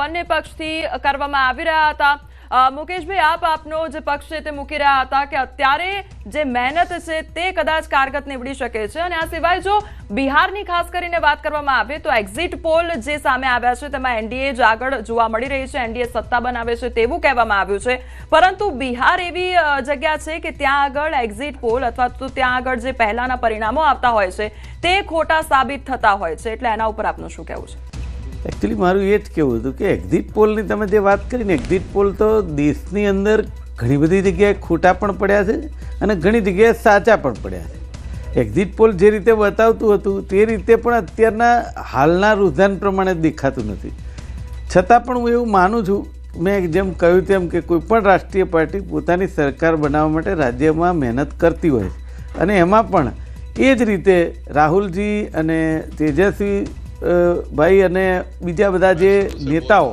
બંને પક્ષથી કરવામાં આવી રહ્યા હતા. મુકેશભાઈ, આપ આપનો જે પક્ષ છે તે મૂકી રહ્યા હતા કે અત્યારે જે મહેનત છે તે કદાચ કારગત નીવડી શકે છે. અને આ સિવાય જો બિહારની ખાસ કરીને વાત કરવામાં આવે તો એક્ઝિટ પોલ જે સામે આવ્યા છે તેમાં એનડીએ જ આગળ જોવા મળી રહી છે. એનડીએ સત્તા બનાવે છે તેવું કહેવામાં આવ્યું છે. પરંતુ બિહાર એવી જગ્યા છે કે ત્યાં આગળ એક્ઝિટ પોલ અથવા તો ત્યાં આગળ જે પહેલાના પરિણામો આવતા હોય છે તે ખોટા સાબિત થતા હોય છે. એટલે એના ઉપર આપનું શું કહેવું છે? એકચ્યુઅલી મારું એ જ કહેવું હતું કે એક્ઝિટ પોલની તમે જે વાત કરીને એક્ઝિટ પોલ તો દેશની અંદર ઘણી બધી જગ્યાએ ખોટા પણ પડ્યા છે અને ઘણી જગ્યાએ સાચા પણ પડ્યા છે. એક્ઝિટ પોલ જે રીતે બતાવતું હતું, તે રીતે પણ અત્યારના હાલના રુઝાન પ્રમાણે દેખાતું નથી. છતાં પણ હું એવું માનું છું, મેં જેમ કહ્યું તેમ કે કોઈ પણ રાષ્ટ્રીય પાર્ટી પોતાની સરકાર બનાવવા માટે રાજ્યમાં મહેનત કરતી હોય છે. અને એમાં પણ એ જ રીતે રાહુલજી અને તેજસ્વી ભાઈ અને બીજા બધા જે નેતાઓ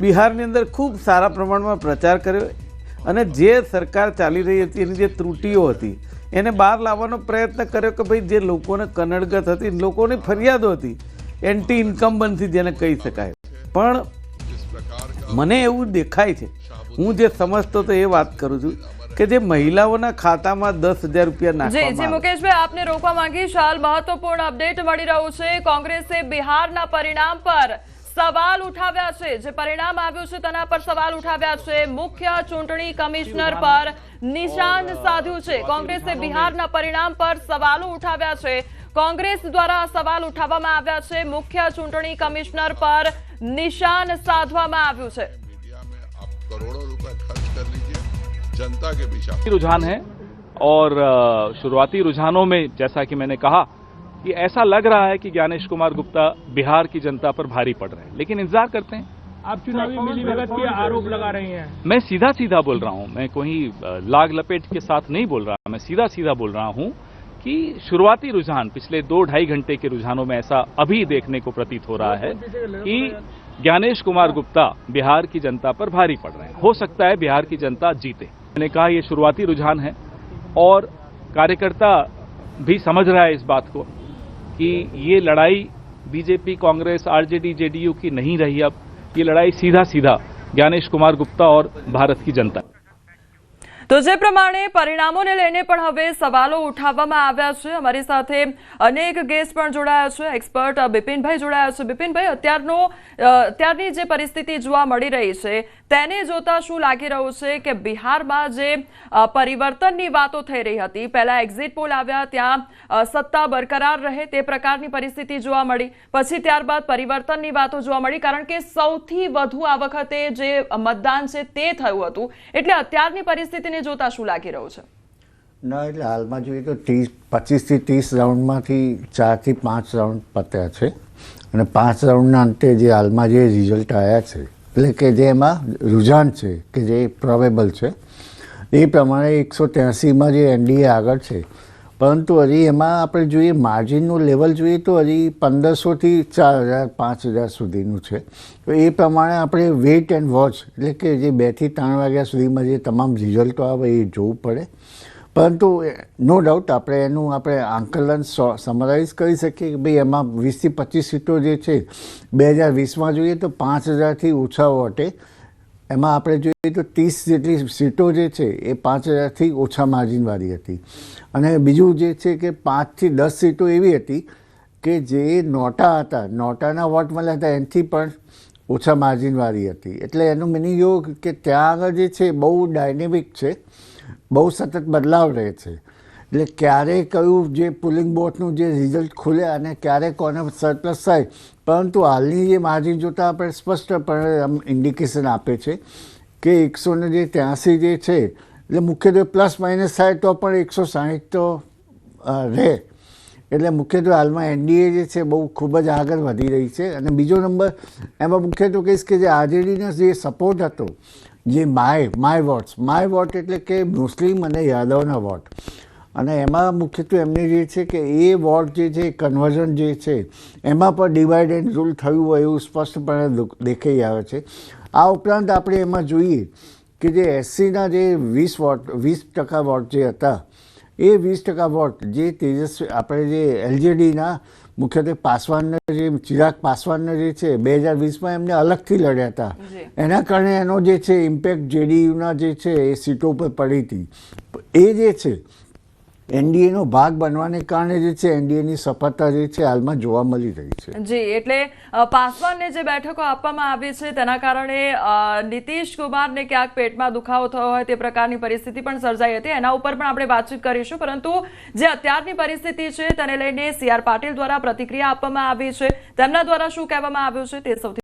બિહારની અંદર ખૂબ સારા પ્રમાણમાં પ્રચાર કર્યો અને જે સરકાર ચાલી રહી હતી, એની જે ત્રુટીઓ હતી, એને બહાર લાવવાનો પ્રયત્ન કર્યો કે ભાઈ જે લોકોને કનડગત હતી, લોકોની ફરિયાદો હતી, એન્ટી ઇન્કમ્બન્સી જેને કહી શકાય. પણ મને એવું દેખાય છે, હું જે સમજતો તો એ વાત કરું છું કે જે મહિલાઓના ખાતામાં દસ હજાર રૂપિયા જી મુકેશભાઈ આપને રોકવા માંગીશ હાલ મહત્વપૂર્ણ અપડેટ મળી રહ્યું છે. કોંગ્રેસે બિહારના પરિણામ પર સવાલ ઉઠાવ્યા છે. જે પરિણામ આવ્યું છે તેના પર સવાલ ઉઠાવ્યા છે. મુખ્ય ચૂંટણી કમિશનર પર નિશાન સાધ્યું છે. કોંગ્રેસે બિહારના પરિણામ પર સવાલો ઉઠાવ્યા છે. કોંગ્રેસ દ્વારા સવાલ ઉઠાવવામાં આવ્યા છે. મુખ્ય ચૂંટણી કમિશનર પર નિશાન સાધવામાં આવ્યું છે. जनता के बीच आप रुझान है और शुरुआती रुझानों में जैसा कि मैंने कहा कि ऐसा लग रहा है कि ज्ञानेश कुमार गुप्ता बिहार की जनता पर भारी पड़ रहे हैं। लेकिन इंतज़ार करते हैं। आप चुनावी मिली भगत के आरोप लगा रहे हैं। मैं सीधा सीधा बोल रहा हूँ। मैं कोई लाग लपेट के साथ नहीं बोल रहा। मैं सीधा सीधा बोल रहा हूँ कि शुरुआती रुझान पिछले दो ढाई घंटे के रुझानों में ऐसा अभी देखने को प्रतीत हो रहा है कि ज्ञानेश कुमार गुप्ता बिहार की जनता पर भारी पड़ रहे हैं। हो सकता है बिहार की जनता जीते। मैंने कहा, ये शुरुआती रुझान है। और कार्यकर्ता भी समझ रहा है इस बात को कि ये लड़ाई बीजेपी, कांग्रेस, आरजेडी, जेडीयू की नहीं रही अब। ये लड़ाई सीधा सीधा ज्ञानेश कुमार गुप्ता और भारत की जनता તો જે પ્રમાણે પરિણામોને લઈને પણ હવે સવાલો ઉઠાવવામાં આવ્યા છે. અમારી સાથે અનેક ગેસ્ટ પણ જોડાયા છે. એક્સપર્ટ બિપિનભાઈ જોડાયા છે. બિપિનભાઈ અત્યારનો અ, અત્યારની જે પરિસ્થિતિ જોવા મળી રહી છે તેને જોતા શું લાગી રહ્યું છે કે બિહારમાં જે અ, પરિવર્તનની વાતો થઈ રહી હતી પહેલા એક્ઝિટ પોલ આવ્યા ત્યાં અ, સત્તા બરકરાર રહે તે પ્રકારની પરિસ્થિતિ જોવા મળી. પછી ત્યારબાદ પરિવર્તનની વાતો જોવા મળી કારણ કે સૌથી વધુ આ વખતે જે મતદાન છે તે થયું હતું. એટલે અત્યારની પરિસ્થિતિને જોતા શું લાગી રહ્યું છે? ના, એટલે હાલમાં જોઈએ તો ત્રીસ, પચીસથી ત્રીસ રાઉન્ડમાંથી ચારથી પાંચ રાઉન્ડ પત્યા છે. અને પાંચ રાઉન્ડના અંતે જે હાલમાં જે રિઝલ્ટ આવ્યા છે, એટલે કે જે એમાં રુઝાન છે, કે જે પ્રોબેબલ છે, એ પ્રમાણે એકસો ત્યાસીમાં જે એનડીએ આગળ છે પરંતુ હજી એમાં આપણે જોઈએ માર્જિનનું લેવલ જોઈએ તો હજી પંદરસોથી ચાર હજાર, પાંચ હજાર સુધીનું છે. તો એ પ્રમાણે આપણે વેઇટ એન્ડ વોચ એટલે કે જે બેથી ત્રણ વાગ્યા સુધીમાં જે તમામ રિઝલ્ટો આવે એ જોવું પડે. પરંતુ નો ડાઉટ આપણે એનું આપણે આંકલન સમરાઇઝ કરી શકીએ કે ભાઈ એમાં વીસથી પચીસ સીટો જે છે, બે હજાર વીસમાં જોઈએ તો પાંચ હજારથી ઓછા વોટે એમાં આપણે જોઈએ તો ત્રીસ જેટલી સીટો જે છે એ પાંચ હજારથી ઓછા માર્જિનવાળી હતી. અને બીજું જે છે કે પાંચથી દસ સીટો એવી હતી કે જે નોટા હતા. નોટાના વોટ મળ્યા હતા, એનાથી પણ ઓછા માર્જિનવાળી હતી. એટલે એનું મિનિંગ એવું કે ત્યાં આગળ જે છે બહુ ડાયનેમિક છે, બહુ સતત બદલાવ રહે છે. એટલે ક્યારે કયું જે પુલિંગ બોટનું જે રિઝલ્ટ ખુલે અને ક્યારે કોને સરપ્લસ થાય, પરંતુ હાલની જે માર્જિન જોતાં આપણે સ્પષ્ટપણે આમ ઇન્ડિકેશન આપે છે કે એકસો ને જે ત્યાંસી જે છે, એટલે મુખ્યત્વે પ્લસ માઇનસ થાય તો પણ એકસો સાહીઠ તો રહે. એટલે મુખ્યત્વે હાલમાં એનડીએ જે છે બહુ ખૂબ જ આગળ વધી રહી છે અને બીજો નંબર એમાં મુખ્યત્વે કહીશ કે જે આરજેડીનો જે સપોર્ટ હતો, જે my my votes my vote એટલે કે મુસ્લિમ અને યાદવના વોટ અને એમાં મુખ્યત્વે એમને જે છે કે એ વોર્ડ જે છે કન્વર્ઝન જે છે એમાં પણ ડિવાઇડ એન્ડ રૂલ થયું હોય એવું સ્પષ્ટપણે દેખાઈ આવે છે. આ ઉપરાંત આપણે એમાં જોઈએ કે જે એસસીના જે વીસ વોટ વીસ ટકા વોટ જે હતા એ વીસ ટકા વોટ જે તેજસ્વી આપણે જે એલજેડીના મુખ્યત્વે પાસવાનને જે ચિરાગ પાસવાનને જે છે બે હજાર વીસમાં એમને અલગથી લડ્યા હતા. એના કારણે એનો જે છે ઇમ્પેક્ટ જેડીયુના જે છે એ સીટો પર પડી હતી. એ જે છે એનડીએનો ભાગ બનવાને કારણે જે છે એનડીએની સફળતા જે છે હાલમાં જોવા મળી રહી છે. જી, એટલે પાસવાનને જે બેઠકો આપવામાં આવી છે તેના કારણે નીતિશ કુમારને ક્યાંક પેટમાં દુખાવો થયો હોય તે પ્રકારની પરિસ્થિતિ પણ સર્જાઈ હતી. એના ઉપર પણ આપણે વાતચીત કરીશું. પરંતુ જે અત્યારની પરિસ્થિતિ છે તેને લઈને સી આર પાટીલ દ્વારા પ્રતિક્રિયા આપવામાં આવી છે. તેમના દ્વારા શું કહેવામાં આવ્યું છે તે સૌથી